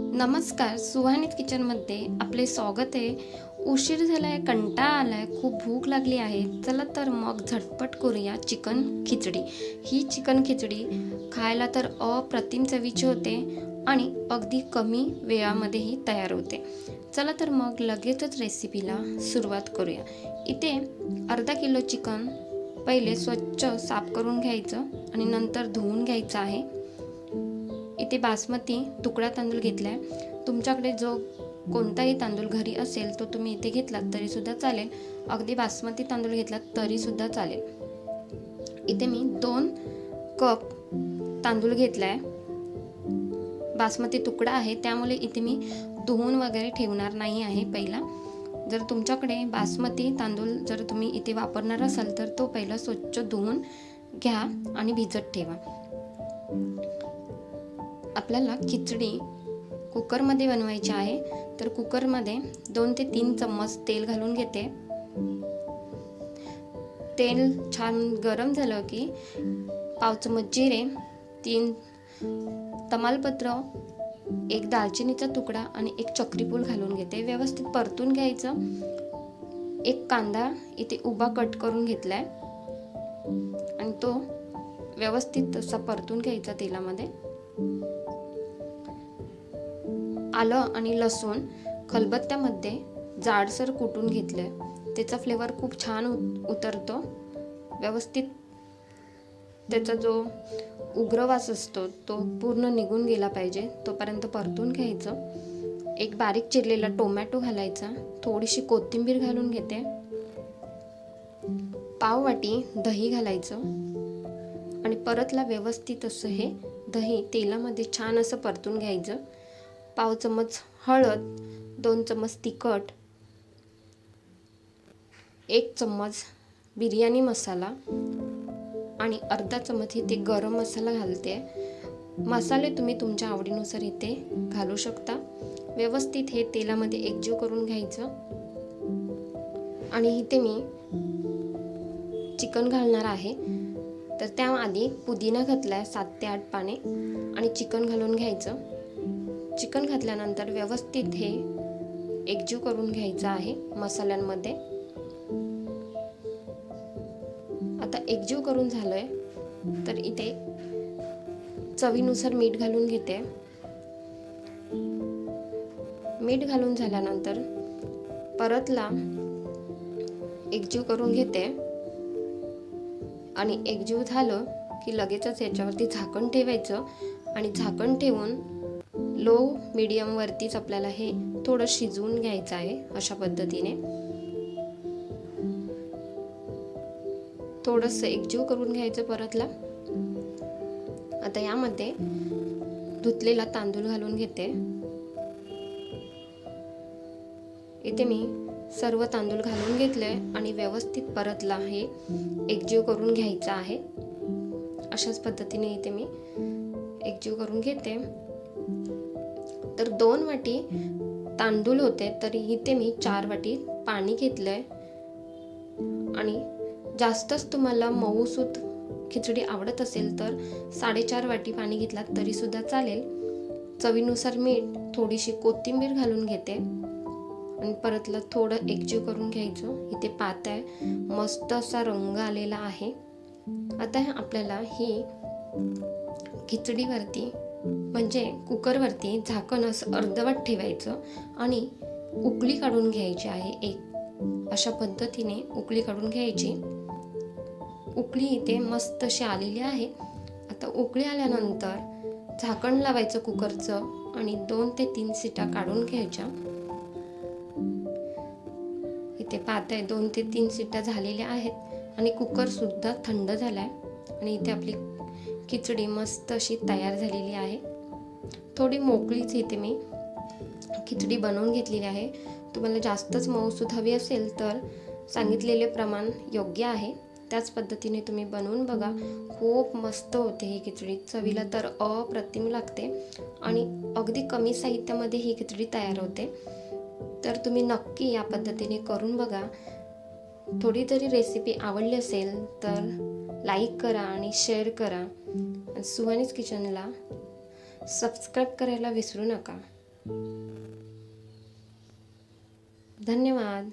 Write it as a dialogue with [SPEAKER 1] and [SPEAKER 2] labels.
[SPEAKER 1] नमस्कार सुहानित किचनमध्ये आपले स्वागत आहे. उशीर झाला आहे कंटाळा आला आहे खूप भूक लागली आहे. चला तर मग झटपट करूया चिकन खिचडी. ही चिकन खिचडी खायला तर अप्रतिम चवीची होते आणि अगदी कमी वेळामध्येही तयार होते. चला तर मग लगेचच रेसिपीला सुरुवात करूया. इथे अर्धा किलो चिकन पहिले स्वच्छ साफ करून घ्यायचं आणि नंतर धुवून घ्यायचं आहे. इथे बासमती तुकडा तांदूळ घेतला आहे तुमच्याकडे जो कोणताही तांदूळ घरी असेल तो तुम्ही इथे घेतलात तरीसुद्धा चालेल. अगदी बासमती तांदूळ घेतलात तरीसुद्धा चालेल. इथे मी दोन कप तांदूळ घेतला आहे बासमती तुकडा आहे त्यामुळे इथे मी धुवून वगैरे ठेवणार नाही आहे पहिला. जर तुमच्याकडे बासमती तांदूळ जर तुम्ही इथे वापरणार असाल तर तो पहिला स्वच्छ धुवून घ्या आणि भिजत ठेवा. आपल्याला खिचडी कुकरमध्ये बनवायची आहे. तर कुकरमध्ये दोन ते तीन चम्मच तेल घालून घेते. तेल छान गरम झालं की पाव चम्मच जिरे तीन तमालपत्र एक दालचिनीचा तुकडा आणि एक चक्रीपूल घालून घेते. व्यवस्थित परतून घ्यायचं. एक कांदा इथे उभा कट करून घेतलाय. आणि तो व्यवस्थित तसा परतून घ्यायचा तेलामध्ये. आलं आणि लसूण खलबत्त्यामध्ये जाडसर कुटून घेतलंय त्याचा फ्लेवर खूप छान उत- उतरतो. व्यवस्थित त्याचा जो उग्रवास असतो तो पूर्ण निघून गेला पाहिजे. तोपर्यंत परतून घ्यायचं. एक बारीक चिरलेला टोमॅटो घालायचा. थोडीशी कोथिंबीर घालून घेते. पाव वाटी दही घालायचं. आणि परतला व्यवस्थित असं हे दही तेलामध्ये छान असं परतून घ्यायचं. पाव चमच हळद दोन चम्मच तिखट एक चम्मच बिर्याणी मसाला आणि अर्धा चम्मच इथे गरम मसाला घालते. मसाले तुम्ही तुमच्या आवडीनुसार इथे घालू शकता. व्यवस्थित हे तेलामध्ये एकजीव करून घ्यायचं. आणि इथे मी चिकन घालणार आहे. तर त्याआधी पुदिना घातला आहे सात ते आठ पाने. आणि चिकन घालून घ्यायचं. चिकन घातल्यानंतर व्यवस्थित हे एकजीव करून घ्यायचं आहे मसाल्यांमध्ये. आता एकजीव करून झालंय तर इथे चवीनुसार मीठ घालून घेते. मीठ घालून झाल्यानंतर परतला एकजीव करून घेते. आणि एकजीव झालं की लगेचच याच्यावरती झाकण ठेवायचं आणि झाकण ठेवून लो मिडियमवरतीच आपल्याला हे थोडं शिजवून घ्यायचं आहे अशा पद्धतीने. थोडंसं एकजीव करून घ्यायचं परतला. आता यामध्ये धुतलेला तांदूळ घालून घेते. इथे मी सर्व तांदूळ घालून घेतले आणि व्यवस्थित परतला हे एकजीव करून घ्यायचा आहे. अशाच पद्धतीने इथे मी एकजीव करून घेते. तर दोन वाटी तांदूळ होते तरी इथे मी चार वाटी पाणी घेतलं आहे आणि जास्तच तुम्हाला मऊसूत खिचडी आवडत असेल तर साडेचार वाटी पाणी घेतलात तरीसुद्धा चालेल. चवीनुसार मीठ थोडीशी कोथिंबीर घालून घेते. आणि परतला थोडं एकजीव करून घ्यायचं. इथे पात आहे मस्त असा रंग आलेला आहे. आता आपल्याला ही खिचडीवरती म्हणजे कुकरवरती झाकण असं अर्धवट ठेवायचं आणि उकळी काढून घ्यायची आहे एक. अशा पद्धतीने उकळी काढून घ्यायची. उकळी इथे मस्त अशी आलेली आहे. आता उकळी आल्यानंतर झाकण लावायचं कुकरचं आणि दोन ते तीन सिटा काढून घ्यायच्या. इथे पाहताय दोन ते तीन सिटा झालेल्या आहेत आणि कुकरसुद्धा थंड झाला आहे आणि इथे आपली खिचडी मस्त अशी तयार झालेली आहे. थोडी मोकळीच इथे मी. खिचडी बनवून घेतलेली आहे. तुम्हाला जास्तच मऊसूद हवी असेल तर सांगितलेले प्रमाण योग्य आहे. त्याच पद्धतीने तुम्ही बनवून बघा. खूप मस्त होते ही खिचडी. चवीला तर अप्रतिम लागते आणि अगदी कमी साहित्यामध्ये ही खिचडी तयार होते. तर तुम्ही नक्की या पद्धतीने करून बघा. थोडी जरी रेसिपी आवडली असेल तर लाईक करा आणि शेअर करा. सुहानीज किचनला सबस्क्राईब करायला विसरू नका. धन्यवाद.